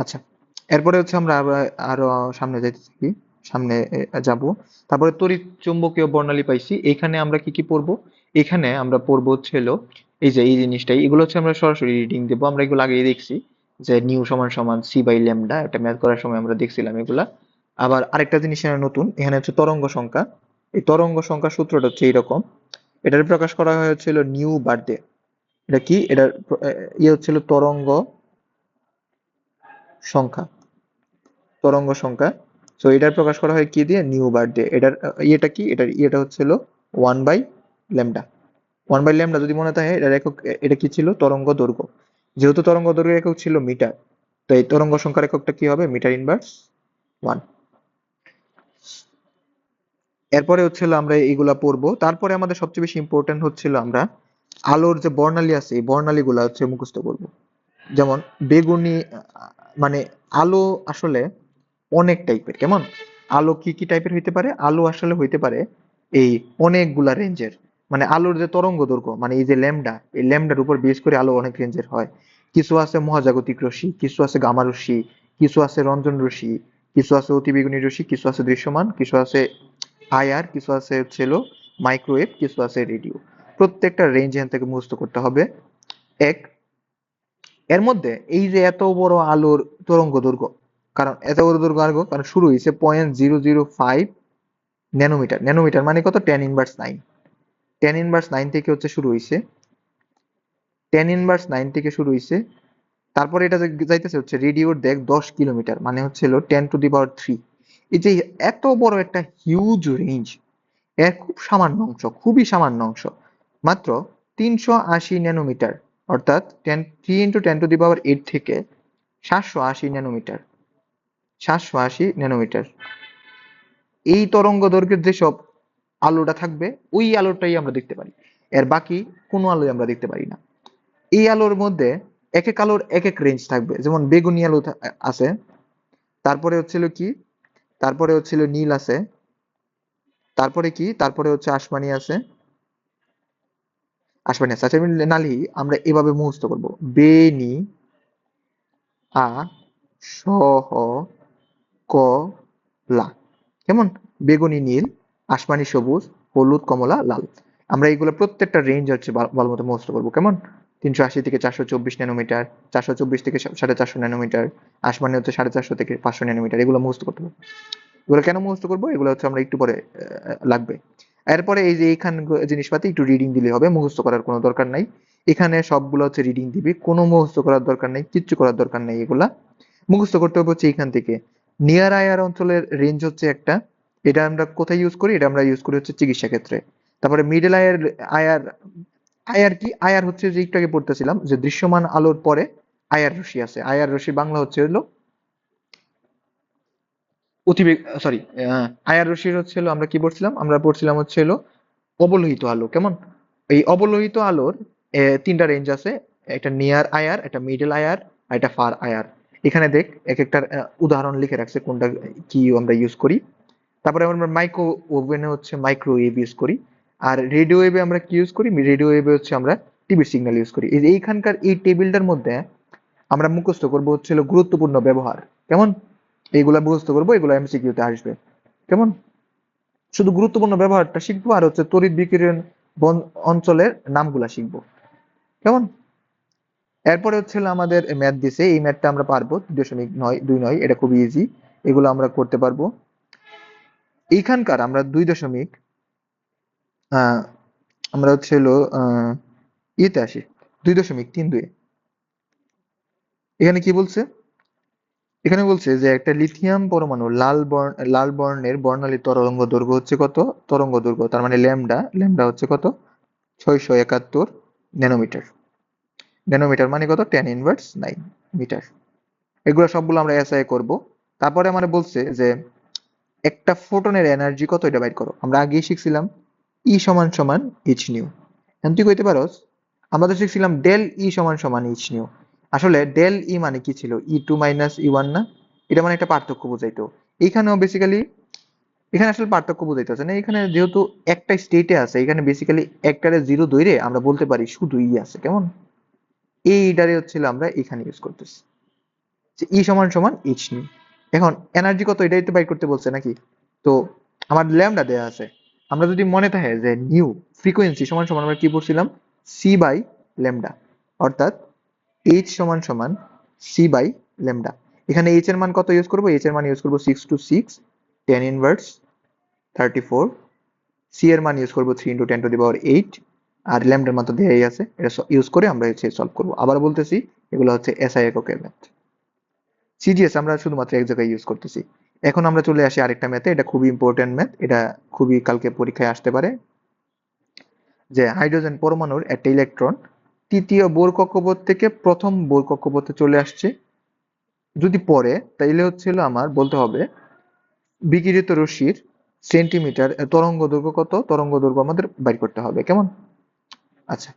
আচ্ছা এরপরে হচ্ছে আমরা আরও সামনে যাইতে থাকি সামনে যাব। তারপরে তড়িৎ চুম্বকীয় বর্ণালী পাইছি, এখানে আমরা কি কি পড়ব? এখানে আমরা পড়ব হচ্ছে এই যে, এই জিনিসটাই, এগুলো হচ্ছে আমরা সরাসরি রিডিং দেবো, আমরা এগুলো আগেই দেখছি, যে নিউ সমান সমান সি বাই ল্যামডা এটা ম্যাথ করার সময় আমরা দেখছিলাম এগুলা। আবার আরেকটা জিনিস এখানে নতুন, এখানে হচ্ছে তরঙ্গ সংখ্যা, এই তরঙ্গ সংখ্যা সূত্রটা হচ্ছে এইরকম, এটার প্রকাশ করা হয়েছিল নিউ বার্থডে এটা কি? এটার ইয়ে হচ্ছিল তরঙ্গ সংখ্যা, তরঙ্গ সংখ্যা। সো এটার প্রকাশ করা হয় কি দিয়ে? নিউ বার্থডে এটার ইয়েটা কি? এটার ইয়েটা হচ্ছিল one by lambda one by lambda যদি মনে থাকে, এটার একক এটা কি ছিল? তরঙ্গ দৈর্ঘ্য। যেহেতু তরঙ্গ দৈর্ঘ্য একক ছিল মিটার তো এই তরঙ্গ সংখ্যার এককটা কি হবে? মিটার ইনভার্স ওয়ান এরপরে হচ্ছিল আমরা এইগুলা পড়ব। তারপরে আমাদের সবচেয়ে বেশি ইম্পর্টেন্ট হচ্ছিল আমরা আলোর যে বর্ণালী আছে, এই বর্ণালী গুলা হচ্ছে মুখস্থ করব। যেমন বেগুনি মানে আলো আসলে অনেক টাইপের কেমন? আলো কি কি টাইপের হইতে পারে? আলো আসলে হইতে পারে এই অনেকগুলা রেঞ্জের মানে আলোর যে তরঙ্গ দৈর্ঘ্য মানে এই যে ল্যামডা এই ল্যামডার উপর বেস করে আলো অনেক রেঞ্জের হয়। কিছু আছে মহাজাগতিক রশ্মি, কিছু আছে গামা রশ্মি, কিছু আছে রঞ্জন রশ্মি, কিছু আছে অতিবেগুনি রশ্মি, কিছু আছে দৃশ্যমান, কিছু আছে আয়ার কিছু আছে হচ্ছিল মাইক্রোওয়েভ কিছু আছে রেডিও প্রত্যেকটা রেঞ্জ এখান থেকে মুখস্থ করতে হবে। এক এর মধ্যে এই যে এত বড় আলোর তরঙ্গ দৈর্ঘ্য, কারণ এত বড় দৈর্ঘ্য কারণ শুরু হয়েছে point zero zero five nanometre nanometre মানে কত? Ten inverse nine ten inverse nine থেকে হচ্ছে শুরু হয়েছে। টেন ইনভার্স নাইন থেকে শুরু হয়েছে। তারপরে এটা যাইতেছে হচ্ছে রেডিওর দেখ দশ কিলোমিটার মানে হচ্ছে ten to the power three এই যে এত বড় একটা হিউজ রেঞ্জ এর খুব সামান্য অংশ, খুবই সামান্য অংশ, মাত্র তিনশো আশি ন্যানোমিটার অর্থাৎ ten three into ten to the power eight থেকে সাতশো আশি ন্যানোমিটার সাতশো আশি ন্যানোমিটার এই তরঙ্গ দৈর্ঘ্যের যেসব আলোটা থাকবে, ওই আলোটাই আমরা দেখতে পারি। এর বাকি কোনো আলোই আমরা দেখতে পারি না। এই আলোর মধ্যে এক এক আলোর এক এক রেঞ্জ থাকবে। যেমন বেগুনি আলো আছে, তারপরে হচ্ছিল কি? তারপরে হচ্ছিল নীল আছে, তারপরে কি? তারপরে হচ্ছে আসমানি আছে আছে আচ্ছা আমি নালি আমরা এভাবে মুখস্থ করব। বেনি, আ সহ ক, লা। কেমন? বেগুনি নীল, আসমানি সবুজ, হলুদ, কমলা, লাল। আমরা এইগুলো প্রত্যেকটা রেঞ্জ হচ্ছে ভালো মতো মুখস্থ করব। কেমন? তিনশো আশি থেকে চারশো চব্বিশ ন্যানোমিটার চারশো চব্বিশ থেকে সাড়ে চারশো ন্যানোমিটার আসমানি হচ্ছে সাড়ে চারশো থেকে পাঁচশো ন্যানোমিটার এগুলো মুখস্থ করতে হবে। এগুলো কেন মুহস্ত করব? এগুলো হচ্ছে আমরা একটু পরে লাগবে। এরপরে এই যে এইখান জিনিসপাতি একটু রিডিং দিলে হবে, মুখস্থ করার কোনো দরকার নাই। এখানে সবগুলো হচ্ছে রিডিং দিবি, কোনো মুখস্থ করার দরকার নেই, কিচ্ছু করার দরকার নেই এগুলা। মুখস্থ করতে হবে হচ্ছে এইখান থেকে। নিয়ার আয়ার অঞ্চলের রেঞ্জ হচ্ছে একটা, এটা আমরা কোথায় ইউজ করি? এটা আমরা ইউজ করি হচ্ছে চিকিৎসা ক্ষেত্রে। তারপরে মিডল আয়ার আয়ার আয়ার কি? আয়ার হচ্ছে যে একটু আগে পড়তেছিলাম, যে দৃশ্যমান আলোর পরে আয়ার রশ্মি আছে। আয়ার রশ্মি বাংলা হচ্ছে হলো অতিবেগ সরি আয়ার রশ্মির হচ্ছে আমরা কি পড়ছিলাম আমরা পড়ছিলাম হচ্ছে হলো অবলোহিত আলো, কেমন? এই অবলোহিত আলোর তিনটা রেঞ্জ আছে, একটা নিয়ার আয়ার, একটা মিডল আয়ার, আর একটা ফার আয়ার। এখানে দেখ এক একটা উদাহরণ লিখে রাখছে কোনটা কি আমরা ইউজ করি। তারপরে আমরা মাইক্রো ওভেনে হচ্ছে মাইক্রোওয়েভ ইউজ করি, আর রেডিও ওয়েভে আমরা কি ইউজ করি? রেডিও ওয়েভে হচ্ছে আমরা টিভি সিগন্যাল ইউজ করি। এইখানকার এই টেবিলটার মধ্যে আমরা মুখস্থ করব হচ্ছে গুরুত্বপূর্ণ ব্যবহার, কেমন? এইগুলা মুখস্থ করব, এগুলো এমসিকিউতে আসবে। কেমন? শুধু গুরুত্বপূর্ণ ব্যবহারটা শিখব আর হচ্ছে তড়িৎ বিকিরণ বন- অঞ্চলের নামগুলা শিখব। কেমন? এরপরে হচ্ছে আমাদের ম্যাথ দিছে, এই ম্যাথটা আমরা পারব দশমিক নয়, দুই নয়, এটা খুবই ইজি এগুলো আমরা করতে পারব। এইখানকার আমরা দুই দশমিক আমরা হচ্ছে হলো ইয়েতে আসি, দুই দশমিক তিন দুই। এখানে কি বলছে? এখানে বলছে যে একটা লিথিয়াম পরমাণু লাল বর্ণ, লাল বর্ণের বর্ণালী তরঙ্গ দৈর্ঘ্য হচ্ছে কত? তরঙ্গ দৈর্ঘ্য, তার মানে ল্যামডা ল্যামডা হচ্ছে কত? ছয়শো একাত্তর ন্যানোমিটার ন্যানোমিটার মানে কত? টেন ইনভার্স নাইন মিটার এগুলো সবগুলো আমরা এসআই করব। তারপরে আমার বলছে যে একটা ফোটনের এনার্জি কত? এটা বাইর করো। আমরা আগেই শিখছিলাম ই সমান সমান ইচ নিউ এখন তুই কইতে পারোস আমরা তো শিখছিলাম ডেল ই সমান সমান ইচ নিউ আসলে ডেল ই মানে কি ছিল? E two minus E one না? এটা মানে একটা পার্থক্য বোঝাইতো। এইখানেও বেসিক্যালি এখানে আসলে পার্থক্য বোঝাইতেছে না। এখানে যেহেতু একটা স্টেটে আছে এখানে বেসিক্যালি একটারে জিরো ধরে আমরা বলতে পারি শুধু ই আছে, কেমন? এইটারে হচ্ছিল আমরা এখানে ইউজ করতেছি। যে ই সমান সমান এইচ নিউ এখন এনার্জি কত এটাই তো বাইর করতে বলছে নাকি? তো আমার ল্যামডা দেয়া আছে। আমরা যদি মনে থাকে যে নিউ ফ্রিকোয়েন্সি সমান সমান আমরা কি পড়ছিলাম সি বাই ল্যামডা অর্থাৎ এইচ সমান সমান সি বাই ল্যামডা এখানে এইচ এর মান কত ইউজ করব? এইচ এর মান ইউজ করব six two six ten inverse thirty four C এর মান ইউজ করব three into ten to the power eight আর ল্যামডার মান তো দেয়াই আছে। এটা ইউজ করে আমরা হচ্ছে সলভ করব। আবার বলতেছি, এগুলো হচ্ছে এসআই এককের ম্যাথ সিজিএস আমরা শুধুমাত্র এক জায়গায় ইউজ করতেছি। এখন আমরা চলে আসি আরেকটা ম্যাথে এটা খুবই ইম্পর্টেন্ট ম্যাথ এটা খুবই কালকে পরীক্ষায় আসতে পারে। যে হাইড্রোজেন পরমাণুর একটা ইলেকট্রন তৃতীয় বোর কক্ষপথ থেকে প্রথম বোর কক্ষপথে চলে আসছে। যদি পরে তাইলে হচ্ছিল আমার বলতে হবে, বিকিরিত রশ্মির সেন্টিমিটার তরঙ্গ দৈর্ঘ্য কত? তরঙ্গ দৈর্ঘ্য আমাদের বাইর করতে হবে। কেমন? আচ্ছা।